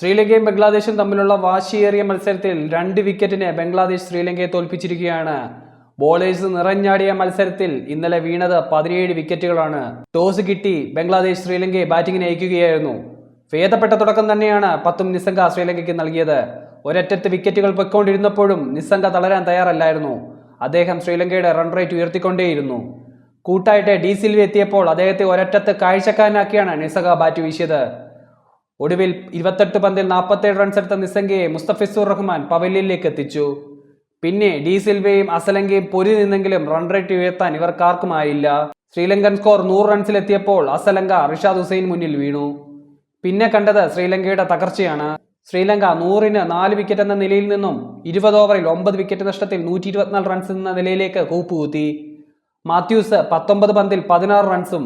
ശ്രീലങ്കയും ബംഗ്ലാദേശും തമ്മിലുള്ള വാശിയേറിയ മത്സരത്തിൽ രണ്ട് വിക്കറ്റിന് ബംഗ്ലാദേശ് ശ്രീലങ്കയെ തോൽപ്പിച്ചിരിക്കുകയാണ്. ബോളേഴ്സ് നിറഞ്ഞാടിയ മത്സരത്തിൽ ഇന്നലെ വീണത് പതിനേഴ് വിക്കറ്റുകളാണ്. ടോസ് കിട്ടി ബംഗ്ലാദേശ് ശ്രീലങ്കയെ ബാറ്റിംഗിന് അയക്കുകയായിരുന്നു. ഭേദപ്പെട്ട തുടക്കം തന്നെയാണ് പത്തും നിസ്സംഗ ശ്രീലങ്കയ്ക്ക് നൽകിയത്. ഒരറ്റത്ത് വിക്കറ്റുകൾ പൊയ്ക്കൊണ്ടിരുന്നപ്പോഴും നിസ്സംഗ തളരാൻ തയ്യാറല്ലായിരുന്നു. അദ്ദേഹം ശ്രീലങ്കയുടെ റൺ റേറ്റ് ഉയർത്തിക്കൊണ്ടേയിരുന്നു. കൂട്ടായിട്ട് ഡി സിൽവി എത്തിയപ്പോൾ അദ്ദേഹത്തെ ഒരറ്റത്ത് കാഴ്ചക്കാരനാക്കിയാണ് നിസ്സംഗ ബാറ്റ് വീശിയത്. ഒടുവിൽ ഇരുപത്തെട്ട് പന്തിൽ നാൽപ്പത്തേഴ് റൺസ് എടുത്ത നിസംഗയെ മുസ്തഫിസുർ റഹ്മാൻ പവലിയനിലേക്ക് എത്തിച്ചു. പിന്നെ ഡി സിൽവയും അസലങ്കയും പൊരി നിന്നെങ്കിലും റൺ റേറ്റ് ഉയർത്താൻ ഇവർക്കാർക്കുമായില്ല. ശ്രീലങ്കൻ സ്കോർ നൂറ് റൺസിലെത്തിയപ്പോൾ അസലങ്ക റിഷാദ് ഹുസൈൻ മുന്നിൽ വീണു. പിന്നെ കണ്ടത് ശ്രീലങ്കയുടെ തകർച്ചയാണ്. ശ്രീലങ്ക നൂറിന് നാല് വിക്കറ്റ് എന്ന നിലയിൽ നിന്നും ഇരുപത് ഓവറിൽ ഒമ്പത് വിക്കറ്റ് നഷ്ടത്തിൽ നൂറ്റി ഇരുപത്തിനാല് റൺസ് എന്ന നിലയിലേക്ക് കൂപ്പുകുത്തി. മാത്യൂസ് പത്തൊമ്പത് പന്തിൽ പതിനാറ് റൺസും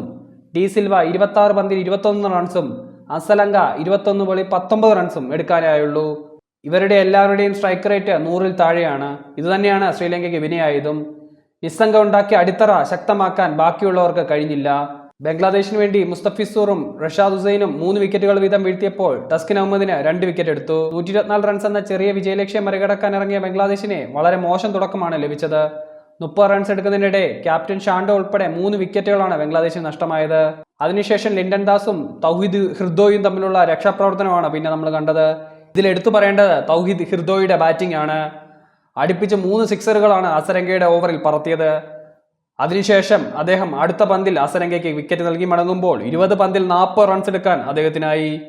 ഡി സിൽവ ഇരുപത്തി പന്തിൽ ഇരുപത്തൊന്ന് റൺസും അസലങ്ക ഇരുപത്തൊന്ന് ബോളിൽ പത്തൊമ്പത് റൺസും എടുക്കാനായുള്ളൂ. ഇവരുടെ എല്ലാവരുടെയും സ്ട്രൈക്ക് റേറ്റ് നൂറിൽ താഴെയാണ്. ഇതുതന്നെയാണ് ശ്രീലങ്കയ്ക്ക് വിനയായതും. നിസ്സംഗ ഉണ്ടാക്കിയ അടിത്തറ ശക്തമാക്കാൻ ബാക്കിയുള്ളവർക്ക് കഴിഞ്ഞില്ല. ബംഗ്ലാദേശിന് വേണ്ടി മുസ്തഫിസൂറും റഷാദ് ഹുസൈനും മൂന്ന് വിക്കറ്റുകൾ വീതം വീഴ്ത്തിയപ്പോൾ ടസ്കിൻ അഹമ്മദിന് രണ്ട് വിക്കറ്റ് എടുത്തു. നൂറ്റി റൺസ് എന്ന ചെറിയ വിജയലക്ഷ്യം മറികടക്കാൻ ഇറങ്ങിയ ബംഗ്ലാദേശിനെ വളരെ മോശം തുടക്കമാണ് ലഭിച്ചത്. മുപ്പത് റൺസ് എടുക്കുന്നതിനിടെ ക്യാപ്റ്റൻ ഷാൻഡോ ഉൾപ്പെടെ മൂന്ന് വിക്കറ്റുകളാണ് ബംഗ്ലാദേശിന് നഷ്ടമായത്. അതിനുശേഷം ലിൻഡൻ ദാസും തൗഹിദ് ഹൃദോയും തമ്മിലുള്ള രക്ഷാപ്രവർത്തനമാണ് പിന്നെ നമ്മൾ കണ്ടത്. ഇതിൽ എടുത്തു പറയേണ്ടത് തൗഹിദ് ഹിർദോയുടെ ബാറ്റിംഗ് ആണ്. അടുപ്പിച്ച് മൂന്ന് സിക്സറുകളാണ് അസരങ്കയുടെ ഓവറിൽ പറത്തിയത്. അതിനുശേഷം അദ്ദേഹം അടുത്ത പന്തിൽ അസരങ്കയ്ക്ക് വിക്കറ്റ് നൽകി മടങ്ങുമ്പോൾ ഇരുപത് പന്തിൽ നാൽപ്പത് റൺസ് എടുക്കാൻ അദ്ദേഹത്തിനായി.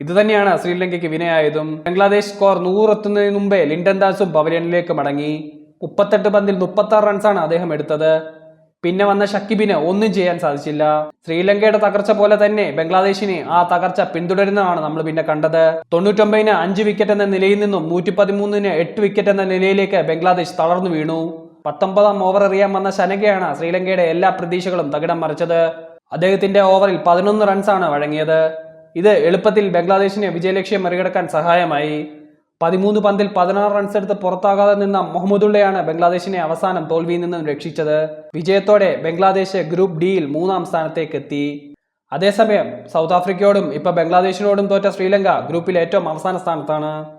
ഇതുതന്നെയാണ് ശ്രീലങ്കയ്ക്ക് വിനയായതും. ബംഗ്ലാദേശ് സ്കോർ നൂറെത്തുന്നതിന് മുമ്പേ ലിൻഡൻ ദാസും പവലിയനിലേക്ക് മടങ്ങി. മുപ്പത്തെട്ട് പന്തിൽ മുപ്പത്തി ആറ് റൺസാണ് അദ്ദേഹം എടുത്തത്. പിന്നെ വന്ന ഷക്കിബിന് ഒന്നും ചെയ്യാൻ സാധിച്ചില്ല. ശ്രീലങ്കയുടെ തകർച്ച പോലെ തന്നെ ബംഗ്ലാദേശിന് ആ തകർച്ച പിന്തുടരുന്നതാണ് നമ്മൾ പിന്നെ കണ്ടത്. തൊണ്ണൂറ്റൊമ്പതിന് അഞ്ച് വിക്കറ്റ് എന്ന നിലയിൽ നിന്നും നൂറ്റി പതിമൂന്നിന് എട്ട് വിക്കറ്റ് എന്ന നിലയിലേക്ക് ബംഗ്ലാദേശ് തളർന്നു വീണു. പത്തൊമ്പതാം ഓവർ എറിയാൻ വന്ന ശനകയാണ് ശ്രീലങ്കയുടെ എല്ലാ പ്രതീക്ഷകളും തകിടം മറിച്ചത്. അദ്ദേഹത്തിന്റെ ഓവറിൽ പതിനൊന്ന് റൺസാണ് വഴങ്ങിയത്. ഇത് എളുപ്പത്തിൽ ബംഗ്ലാദേശിനെ വിജയലക്ഷ്യം മറികടക്കാൻ സഹായമായി. പതിമൂന്ന് പന്തിൽ പതിനാറ് റൺസ് എടുത്ത് പുറത്താകാതെ നിന്ന മുഹമ്മദുള്ളയാണ് ബംഗ്ലാദേശിനെ അവസാനം തോൽവിയിൽ നിന്നും രക്ഷിച്ചത്. വിജയത്തോടെ ബംഗ്ലാദേശ് ഗ്രൂപ്പ് ഡിയിൽ മൂന്നാം സ്ഥാനത്തേക്ക് എത്തി അതേസമയം സൗത്ത് ആഫ്രിക്കയോടും ഇപ്പൊ ബംഗ്ലാദേശിനോടും തോറ്റ ശ്രീലങ്ക ഗ്രൂപ്പിൽ ഏറ്റവും അവസാന സ്ഥാനത്താണ്.